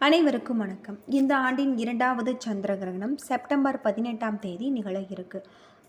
அனைவருக்கும் வணக்கம். இந்த ஆண்டின் இரண்டாவது சந்திர கிரகணம் செப்டம்பர் பதினெட்டாம் தேதி நிகழ இருக்கு.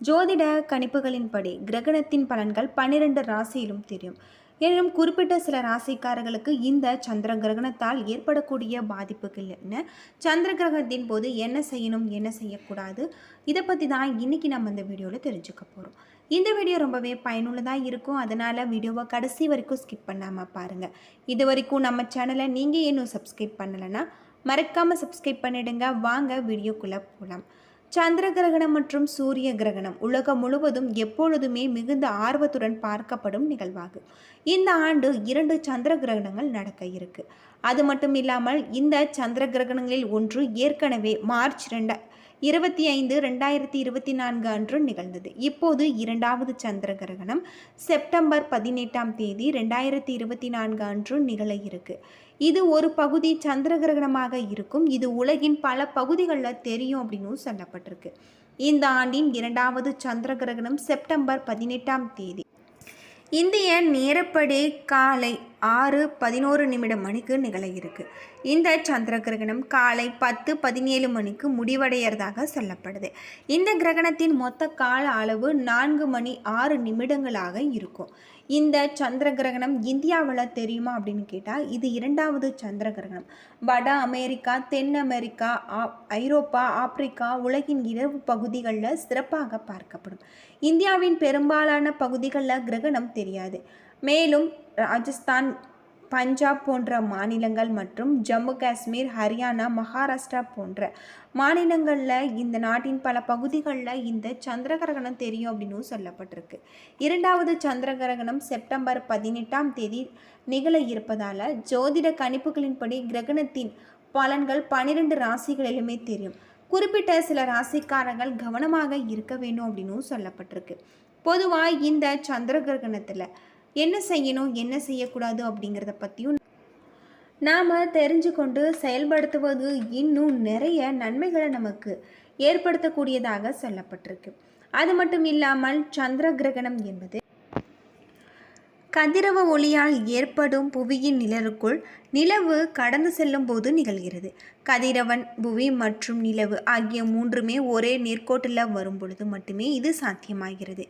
ஜோதிட கணிப்புகளின்படி கிரகணத்தின் பலன்கள் பன்னிரண்டு ராசியிலும் தெரியும். எனினும் குறிப்பிட்ட சில ராசிக்காரர்களுக்கு இந்த சந்திர கிரகணத்தால் ஏற்படக்கூடிய பாதிப்புகள் என்ன? சந்திர கிரகணத்தின் போது என்ன செய்யணும் என்ன செய்யக்கூடாது? இதை பற்றி தான் இன்னைக்கு நம்ம இந்த வீடியோவில் தெரிஞ்சுக்க போகிறோம் இந்த வீடியோ ரொம்பவே பயனுள்ளதாக இருக்கும். அதனால் வீடியோவை கடைசி வரைக்கும் ஸ்கிப் பண்ணாமல் பாருங்கள் இது வரைக்கும் நம்ம சேனலை நீங்கள் இன்னும் சப்ஸ்கிரைப் பண்ணலைன்னா மறக்காமல் சப்ஸ்கிரைப் பண்ணிடுங்க. வாங்க வீடியோக்குள்ளே போகலாம் சந்திர கிரகணம் மற்றும் சூரிய கிரகணம் உலகம் முழுவதும் எப்பொழுதுமே மிகுந்த ஆர்வத்துடன் பார்க்கப்படும் நிகழ்வாகும் இந்த ஆண்டு இரண்டு சந்திர கிரகணங்கள் நடக்க இருக்கு. அது மட்டும் இல்லாமல் இந்த சந்திர கிரகணங்களில் ஒன்று ஏற்கனவே மார்ச் ரெண்ட இருபத்தி ஐந்து ரெண்டாயிரத்தி இருபத்தி நான்கு அன்று நிகழ்ந்தது. இப்போது இரண்டாவது சந்திர கிரகணம் செப்டம்பர் பதினெட்டாம் தேதி ரெண்டாயிரத்தி இருபத்தி நான்கு அன்று நிகழ இருக்கு. இது ஒரு பகுதி சந்திர கிரகணமாக இருக்கும். இது உலகின் பல பகுதிகளில் தெரியும் அப்படின்னு சொல்லப்பட்டிருக்கு. இந்த ஆண்டின் இரண்டாவது சந்திர கிரகணம் செப்டம்பர் பதினெட்டாம் தேதி. இந்திய நேரப்படி காலை ஆறு பதினோரு நிமிடம் மணிக்கு நிகழ இருக்கு. இந்த சந்திர கிரகணம் காலை பத்து பதினேழு மணிக்கு முடிவடைகிறதாக சொல்லப்படுது. இந்த கிரகணத்தின் மொத்த கால அளவு நான்கு மணி ஆறு நிமிடங்களாக இருக்கும். இந்த சந்திர கிரகணம் இந்தியாவில் தெரியுமா அப்படின்னு கேட்டால் இது இரண்டாவது சந்திர கிரகணம். வட அமெரிக்கா தென் அமெரிக்கா ஐரோப்பா ஆப்பிரிக்கா உலகின் இரவு பகுதிகளில் சிறப்பாக பார்க்கப்படும். இந்தியாவின் பெரும்பாலான பகுதிகளில் கிரகணம் தெரியாது. மேலும் ராஜஸ்தான் பஞ்சாப் போன்ற மாநிலங்கள் மற்றும் ஜம்மு காஷ்மீர் ஹரியானா மகாராஷ்டிரா போன்ற மாநிலங்களில் இந்த நாட்டின் பல பகுதிகளில் இந்த சந்திர கிரகணம் தெரியும் அப்படின்னு சொல்லப்பட்டிருக்கு. இரண்டாவது சந்திர கிரகணம் செப்டம்பர் பதினெட்டாம் தேதி நிகழ இருப்பதால் ஜோதிட கணிப்புகளின்படி கிரகணத்தின் பலன்கள் பன்னிரெண்டு ராசிகளிலுமே தெரியும். குறிப்பிட்ட சில ராசிக்காரர்கள் கவனமாக இருக்க வேண்டும் அப்படின்னு சொல்லப்பட்டிருக்கு. பொதுவாக இந்த சந்திர கிரகணத்தில் என்ன செய்யணும் என்ன செய்யக்கூடாது அப்படிங்கிறத பற்றியும் நாம் தெரிஞ்சுக்கொண்டு செயல்படுத்துவது இன்னும் நிறைய நன்மைகளை நமக்கு ஏற்படுத்தக்கூடியதாக சொல்லப்பட்டிருக்கு. அது மட்டும் இல்லாமல் சந்திர கிரகணம் என்பது கதிரவ ஒளியால் ஏற்படும் புவியின் நிழலுக்குள் நிலவு கடந்து செல்லும் போது நிகழ்கிறது. கதிரவன் புவி மற்றும் நிலவு ஆகிய மூன்றுமே ஒரே நேர்கோட்டில் வரும் பொழுது மட்டுமே இது சாத்தியமாகிறது.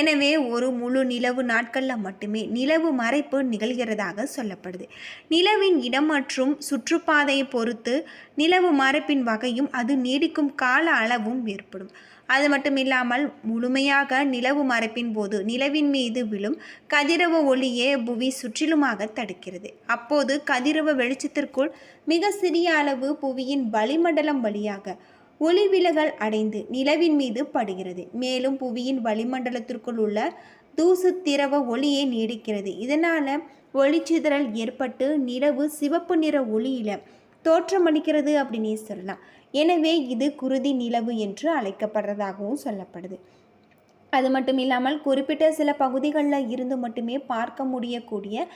எனவே ஒரு முழு நிலவு நாட்களில் மட்டுமே நிலவு மறைப்பு நிகழ்கிறதாக சொல்லப்படுது. நிலவின் இடம் மற்றும் சுற்றுப்பாதையை பொறுத்து நிலவு மறைப்பின் வகையும் அது நீடிக்கும் கால அளவும் ஏற்படும். அது மட்டும் இல்லாமல் முழுமையாக நிலவு மறைப்பின் போது நிலவின் மீது விழும் கதிரவ ஒளியே புவி சுற்றிலுமாக தடுக்கிறது. அப்போது கதிரவ வெளிச்சத்திற்குள் மிக சிறிய அளவு புவியின் வளிமண்டலம் வழியாக ஒளி விலகல் அடைந்து நிலவின் மீது படுகிறது. மேலும் புவியின் வளிமண்டலத்திற்குள் உள்ள தூசு திரவ ஒளியே நீடிக்கிறது. இதனால் ஒளிச்சிதறல் ஏற்பட்டு நிலவு சிவப்பு நிற ஒளியில் தோற்றமளிக்கிறது அப்படின்னே சொல்லலாம். எனவே இது குருதி நிலவு என்று அழைக்கப்படுறதாகவும் சொல்லப்படுது. அது மட்டும் இல்லாமல் குறிப்பிட்ட சில பகுதிகளில் இருந்து மட்டுமே பார்க்க முடியக்கூடிய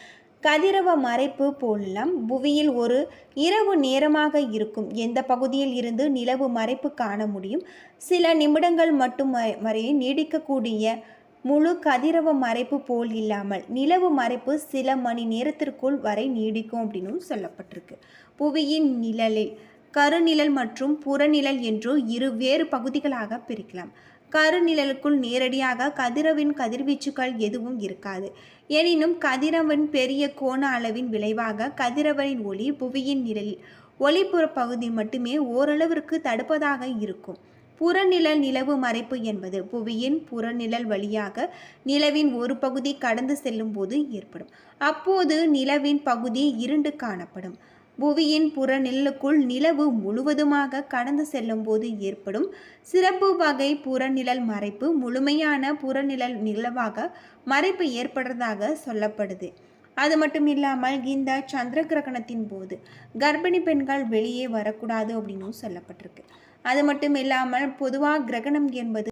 கதிரவ மறைப்பு போலெல்லாம் புவியில் ஒரு இரவு நேரமாக இருக்கும். எந்த பகுதியில் இருந்து நிலவு மறைப்பு காண முடியும்? சில நிமிடங்கள் மட்டும் வ- வரை நீடிக்கக்கூடிய முழு கதிரவ மறைப்பு போல் இல்லாமல் நிலவு மறைப்பு சில மணி நேரத்திற்குள் வரை நீடிக்கும் அப்படின்னு சொல்லப்பட்டிருக்கு. புவியின் நிழலில் கருநிழல் மற்றும் புறநிழல் என்று இரு வேறு பகுதிகளாக பிரிக்கலாம். கருநிழலுக்குள் நேரடியாக கதிரவின் கதிர்வீச்சுகள் எதுவும் இருக்காது. எனினும் கதிரவன் பெரிய கோண அளவின் விளைவாக கதிரவனின் ஒளி புவியின் நிழலில் ஒளிப்புற பகுதி மட்டுமே ஓரளவிற்கு தடுப்பதாக இருக்கும். புறநிழல் நிலவு மறைப்பு என்பது புவியின் புறநிழல் வழியாக நிலவின் ஒரு பகுதி கடந்து செல்லும் போது ஏற்படும். அப்போது நிலவின் பகுதி இருண்டு காணப்படும். புவியின் புறநிழலுக்குள் நிலவு முழுவதுமாக கடந்து செல்லும் போது ஏற்படும் சிறப்பு வகை புறநிழல் மறைப்பு முழுமையான புறநிழல் நிலவாக மறைப்பு ஏற்படுறதாக சொல்லப்படுது. அது மட்டும் இல்லாமல் இந்த சந்திர கிரகணத்தின் போது கர்ப்பிணி பெண்கள் வெளியே வரக்கூடாது அப்படின்னும் சொல்லப்பட்டிருக்கு. அது மட்டும் இல்லாமல் பொதுவாக கிரகணம் என்பது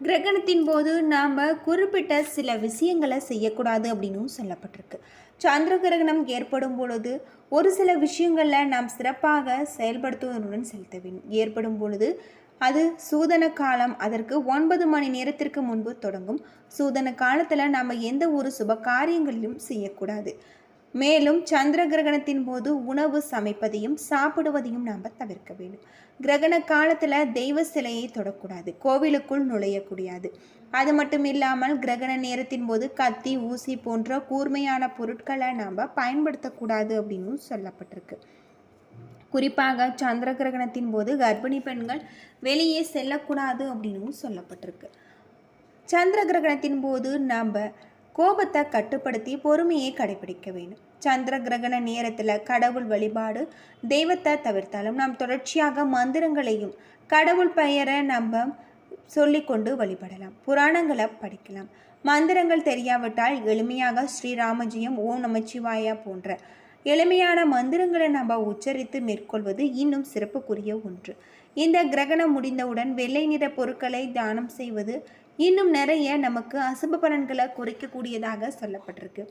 கிரகணத்தின் போது நாம் குறிப்பிட்ட சில விஷயங்களை செய்யக்கூடாது அப்படின்னும் சொல்லப்பட்டிருக்கு. சந்திர கிரகணம் ஏற்படும் பொழுது ஒரு சில விஷயங்களில் நாம் சிறப்பாக செயல்படுத்துவதுடன் செலுத்த வேண்டும் ஏற்படும் பொழுது அது சூதன காலம். அதற்கு ஒன்பது மணி நேரத்திற்கு முன்பு தொடங்கும். சூதன காலத்தில் நாம் எந்த ஒரு சுப காரியங்களிலும் செய்யக்கூடாது. மேலும் சந்திர கிரகணத்தின் போது உணவு சமைப்பதையும் சாப்பிடுவதையும் நாம் தவிர்க்க வேண்டும். கிரகண காலத்தில் தெய்வ சிலையை தொடக்கூடாது. கோவிலுக்குள் நுழையக்கூடாது. அது மட்டும் இல்லாமல் கிரகண நேரத்தின் போது கத்தி ஊசி போன்ற கூர்மையான பொருட்களை நாம் பயன்படுத்தக்கூடாது அப்படின்னு சொல்லப்பட்டிருக்கு. குறிப்பாக சந்திர கிரகணத்தின் போது கர்ப்பிணி பெண்கள் வெளியே செல்லக்கூடாது அப்படின்னு சொல்லப்பட்டிருக்கு. சந்திர கிரகணத்தின் போது நாம் கோபத்தை கட்டுப்படுத்தி பொறுமையை கடைபிடிக்க வேண்டும். சந்திர கிரகண நேரத்தில் கடவுள் வழிபாடு தெய்வத்தை தவிர்த்தாலும் நாம் தொடர்ச்சியாக மந்திரங்களையும் கடவுள் பெயரை நம்ம சொல்லிக்கொண்டு வழிபடலாம். புராணங்களை படிக்கலாம். மந்திரங்கள் தெரியாவிட்டால் எளிமையாக ஸ்ரீராமஜியம் ஓம் நமச்சிவாயா போன்ற எளிமையான மந்திரங்களை நம்ம உச்சரித்து மேற்கொள்வது இன்னும் சிறப்புக்குரிய ஒன்று. இந்த கிரகணம் முடிந்தவுடன் வெள்ளை நிற பொருட்களை தானம் செய்வது இன்னும் நிறைய நமக்கு அசுப பலன்களை குறைக்கக்கூடியதாக சொல்லப்பட்டிருக்கு.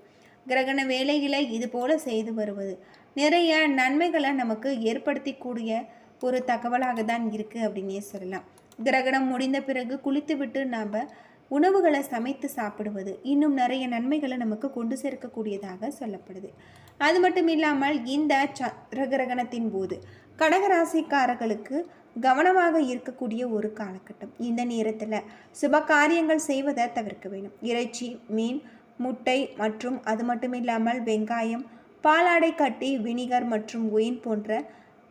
கிரகண வேலைகளை இது போல செய்து வருவது. நிறைய நன்மைகளை நமக்கு ஏற்படுத்திக்கூடிய ஒரு தகவலாக தான் இருக்குது அப்படின்னே சொல்லலாம். கிரகணம் முடிந்த பிறகு குளித்துவிட்டு நாம் உணவுகளை சமைத்து சாப்பிடுவது இன்னும் நிறைய நன்மைகளை நமக்கு கொண்டு சேர்க்கக்கூடியதாக சொல்லப்படுது. அது மட்டும் இல்லாமல் இந்த சந்திர கிரகணத்தின் போது கடகராசிக்காரர்களுக்கு கவனமாக இருக்கக்கூடிய ஒரு காலகட்டம். இந்த நேரத்தில் சுப காரியங்கள் செய்வதை தவிர்க்க வேண்டும். இறைச்சி மீன் முட்டை மற்றும் அது மட்டும் இல்லாமல் வெங்காயம் பாலாடை கட்டி வினிகர் மற்றும் ஒயின் போன்ற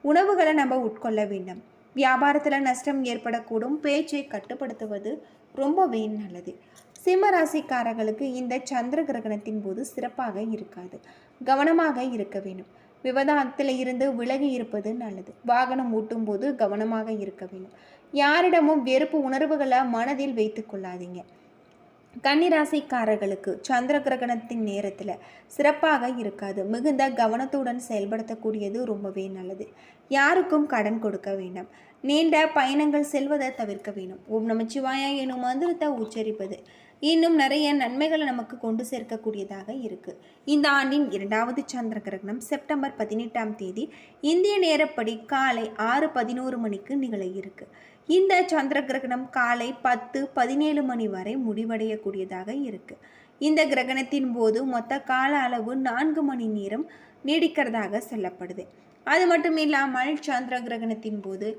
உணவுகளை நம்ம உட்கொள்ள வேண்டும். வியாபாரத்தில் நஷ்டம் ஏற்படக்கூடும். பேச்சை கட்டுப்படுத்துவது ரொம்பவே நல்லது. சிம்ம ராசிக்காரர்களுக்கு இந்த சந்திர கிரகணத்தின் போது சிறப்பாக இருக்காது. கவனமாக இருக்க வேண்டும். விவாதத்தில் இருந்து விலகி இருப்பது நல்லது. வாகனம் ஓட்டும் போது கவனமாக இருக்க வேண்டும். யாரிடமும் வெறுப்பு உணர்வுகளை மனதில் வைத்து கொள்ளாதீங்க. கன்னிராசிக்காரர்களுக்கு சந்திர கிரகணத்தின் நேரத்தில் சிறப்பாக இருக்காது. மிகுந்த கவனத்துடன் செயல்படுத்தக்கூடியது ரொம்பவே நல்லது. யாருக்கும் கடன் கொடுக்க வேண்டாம். நீண்ட பயணங்கள் செல்வதை தவிர்க்க வேண்டும் ஓம் நமச்சிவாயா எனும் மந்திரத்தை உச்சரிப்பது இன்னும் நிறைய நன்மைகளை நமக்கு கொண்டு சேர்க்கக்கூடியதாக இருக்குது இந்த ஆண்டின் இரண்டாவது சந்திர கிரகணம் செப்டம்பர் பதினெட்டாம் தேதி இந்திய நேரப்படி காலை ஆறு பதினோரு மணிக்கு நிகழ இருக்குது இந்த சந்திர கிரகணம் காலை பத்து பதினேழு மணி வரை முடிவடையக்கூடியதாக இருக்கு. இந்த கிரகணத்தின் போது மொத்த கால அளவு நான்கு மணி நேரம் நீடிக்கிறதாக சொல்லப்படுது. அது மட்டும் இல்லாமல் சந்திர கிரகணத்தின் போது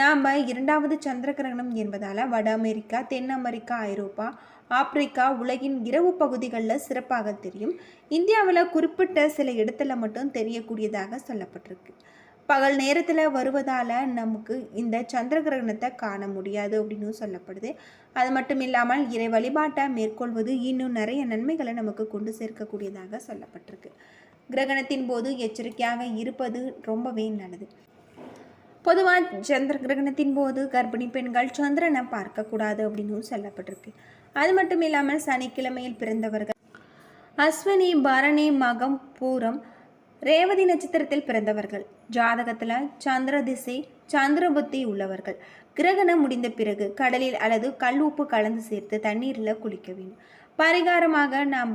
நாம் இரண்டாவது சந்திர கிரகணம் என்பதால் வட அமெரிக்கா தென் அமெரிக்கா ஐரோப்பா ஆப்பிரிக்கா உலகின் இரவு பகுதிகளில் சிறப்பாக தெரியும். இந்தியாவில் குறிப்பிட்ட சில இடத்துல மட்டும் தெரியக்கூடியதாக சொல்லப்பட்டிருக்கு. பகல் நேரத்தில் வருவதால் நமக்கு இந்த சந்திர கிரகணத்தை காண முடியாது அப்படின்னு சொல்லப்படுது. அது மட்டும் இல்லாமல் இறை வழிபாட்டை மேற்கொள்வது இன்னும் நிறைய நன்மைகளை நமக்கு கொண்டு சேர்க்கக்கூடியதாக சொல்லப்பட்டிருக்கு. கிரகணத்தின் போது எச்சரிக்கையாக இருப்பது ரொம்பவே நல்லது. பொதுவாக சந்திர கிரகணத்தின் போது கர்ப்பிணி பெண்கள் சந்திரனை பார்க்கக்கூடாது அப்படின்னு சொல்லப்பட்டிருக்கு. அது மட்டும் இல்லாமல் சனிக்கிழமையில் பிறந்தவர்கள் அஸ்வினி பரணி மகம் பூரம் ரேவதி நட்சத்திரத்தில் பிறந்தவர்கள். ஜாதகத்தில் சந்திர திசை சந்திர புத்தி உள்ளவர்கள். கிரகணம் முடிந்த பிறகு கடலில் அல்லது கல் உப்பு கலந்து சேர்த்து தண்ணீரில் குளிக்க வேண்டும். பரிகாரமாக நாம்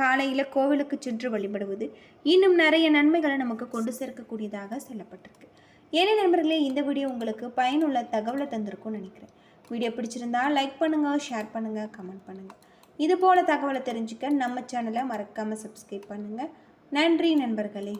காலையில் கோவிலுக்கு சென்று வழிபடுவது இன்னும் நிறைய நன்மைகளை நமக்கு கொண்டு சேர்க்கக்கூடியதாக சொல்லப்பட்டிருக்கு. ஏனே நண்பர்களே இந்த வீடியோ உங்களுக்கு பயனுள்ள தகவலை தந்திருக்கும்னு நினைக்கிறேன். வீடியோ பிடிச்சிருந்தா லைக் பண்ணுங்கள் ஷேர் பண்ணுங்கள் கமெண்ட் பண்ணுங்கள் இது போல் தகவலை தெரிஞ்சுக்க நம்ம சேனலை மறக்காமல் சப்ஸ்கிரைப் பண்ணுங்கள் நன்றி நண்பர்களே.